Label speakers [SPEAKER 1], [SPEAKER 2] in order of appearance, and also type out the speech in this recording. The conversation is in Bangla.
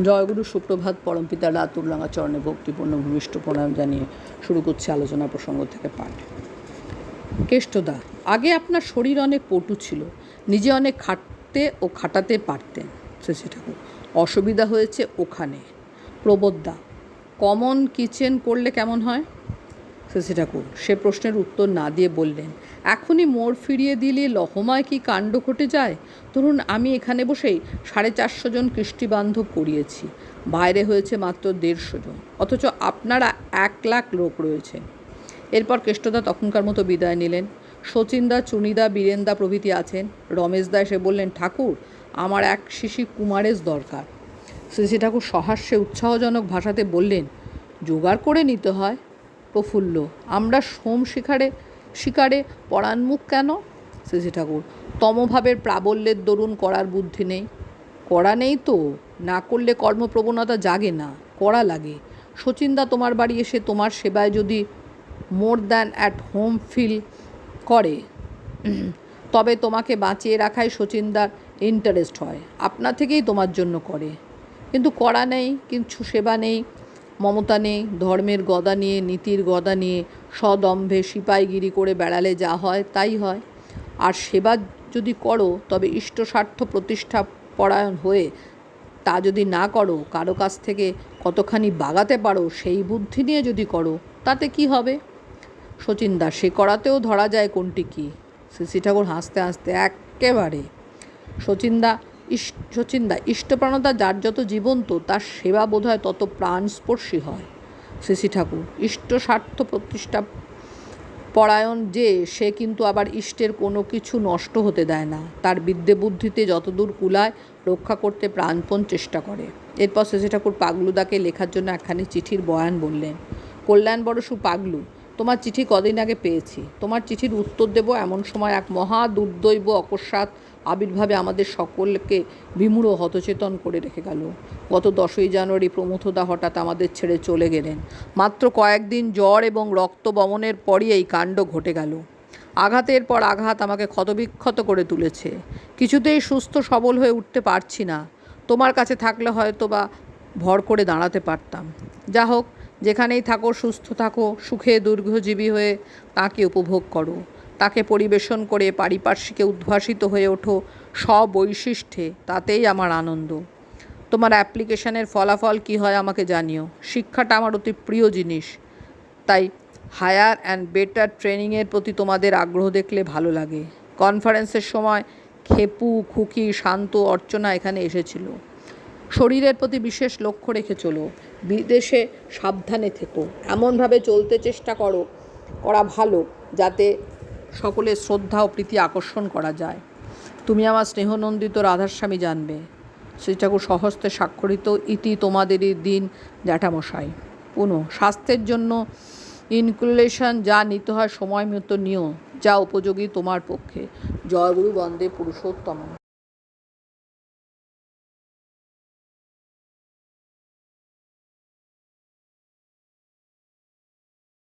[SPEAKER 1] জয়গুরু সুপ্রভাত পরমপিতা লাঙা চরণে ভক্তিপূর্ণ ভূমিষ্ঠ প্রণাম জানিয়ে শুরু করছে আলোচনা প্রসঙ্গ থেকে পাঠ। কেষ্টদা, আগে আপনার শরীর অনেক পটু ছিল, নিজে অনেক খাটতে ও খাটাতে পারতেন, শশী ঠাকুর। অসুবিধা হয়েছে ওখানে। প্রবোদ্দা কমন কিচেন করলে কেমন হয়? শশী ঠাকুর, সে প্রশ্নের উত্তর না দিয়ে বললেন, এখনই মোড় ফিরিয়ে দিলে লহমায় কি কাণ্ড ঘটে যায়? ধরুন আমি এখানে বসেই সাড়ে চারশো জন কৃষ্টিবান্ধব করিয়েছি, বাইরে হয়েছে মাত্র দেড়শো জন, অথচ আপনারা এক লাখ লোক রয়েছে। এরপর কেষ্টদা তখনকার মতো বিদায় নিলেন। শচীনদা, চুনিদা, বীরেন্দা প্রভৃতি আছেন। রমেশদা এসে বললেন, ঠাকুর, আমার এক শিশি কুমারের দরকার। শ্রী ঠাকুর সহাস্যে উৎসাহজনক ভাষাতে বললেন, জোগাড় করে নিতে হয়। প্রফুল্ল। আমরা সোম শিকারে শিকারে পরাণমুখ কেন? শ্রী ঠাকুর, তমভাবের প্রাবল্যের দরুন করার বুদ্ধি নেই। করা নেই তো, না করলে কর্মপ্রবণতা জাগে না, করা লাগে। শচীনদা তোমার বাড়ি এসে তোমার সেবায় যদি more than at home feel করে, তবে তোমাকে বাঁচিয়ে রাখাই শচীনদার ইন্টারেস্ট হয়। আপনা থেকেই তোমার জন্য করে। কিন্তু করা নেই কিছু সেবা নেই মমতা নেই, ধর্মের গদা নিয়ে, নীতির গদা নিয়ে, সদম্ভে সিপাইগিরি করে বেড়ালে যা হয়, তাই হয়। আর সেবা যদি করো, তবে ইষ্ট স্বার্থ প্রতিষ্ঠা পরায়ণ হয়ে, তা যদি না করো, কারও কাছ থেকে কতখানি বাগাতে পারো, সেই বুদ্ধি নিয়ে যদি করো, তাতে কি হবে? শচীনদা সে করাতেও ধরা যায় কোনটি কী? শ্রী ঠাকুর হাসতে হাসতে একেবারে। শচীনদা শচীনদা, ইষ্টপ্রাণতা যার যত জীবন্ত, তার সেবা বোধ হয় তত প্রাণস্পর্শী হয়। শ্রী ঠাকুর, ইষ্ট স্বার্থ প্রতিষ্ঠা পরায়ণ যে, সে কিন্তু আবার ইষ্টের কোনো কিছু নষ্ট হতে দেয় না। তার বিদ্যে বুদ্ধিতে যতদূর কুলায়, রক্ষা করতে প্রাণপণ চেষ্টা করে। এরপর শশী ঠাকুর পাগলুদাকে লেখার জন্য একখানি চিঠির বয়ান বললেন। কল্যাণ বড়সু পাগলু তোমার চিঠি কদিন আগে পেয়েছি। তোমার চিঠির উত্তর দেব এমন সময় এক মহা দুর্দৈব, অকস্মাৎ, আবির্ভাবে আমাদের সকলকে বিমূঢ়, হতচেতন করে রেখে গেল। গত দশই জানুয়ারি প্রমথদা হঠাৎ আমাদের ছেড়ে চলে গেলেন। মাত্র কয়েকদিন জ্বর এবং রক্ত বমনের পরই এই কাণ্ড ঘটে গেল। আঘাতের পর আঘাত আমাকে ক্ষতবিক্ষত করে তুলেছে। কিছুতেই সুস্থ, সবল হয়ে উঠতে পারছি না। তোমার কাছে থাকলে হয়তো বা ভর করে দাঁড়াতে পারতাম। যা হোক যেখানেই থাকো, সুস্থ থাকো, সুখে দীর্ঘজীবী হয়ে তাকে উপভোগ করো। তাকে পরিবেশন করে পারিপার্শ্বিকে উদ্ভাসিত হয়ে ওঠো। স্ববৈশিষ্ট্যে তাতেই আমার আনন্দ। তোমার অ্যাপ্লিকেশনের ফলাফল কি হয় আমাকে জানিও। শিক্ষাটা আমার অতি প্রিয় জিনিস। তাই হায়ার অ্যান্ড বেটার ট্রেনিংয়ের প্রতি তোমাদের আগ্রহ দেখলে ভালো লাগে। কনফারেন্সের সময় খেপু, খুকি, শান্ত অর্চনা এখানে এসেছিল। শরীরের প্রতি বিশেষ লক্ষ্য রেখে চলো। বিদেশে সাবধানে থেকো। এমনভাবে চলতে চেষ্টা করো, করা ভালো, যাতে সকলের শ্রদ্ধা ও প্রীতি আকর্ষণ করা যায়। তুমি আমার স্নেহনন্দিত রাধাস্বামী জানবে। শ্রী ঠাকুর সহস্তে স্বাক্ষরিত ইতি তোমাদেরই দিন, জ্যাঠামশাই। পুনঃ স্বাস্থ্যের জন্য ইনকুলেশন যা নিতে হয় সময় মতো নিও, যা উপযোগী তোমার পক্ষে। জয়গুরু বন্দে পুরুষোত্তম।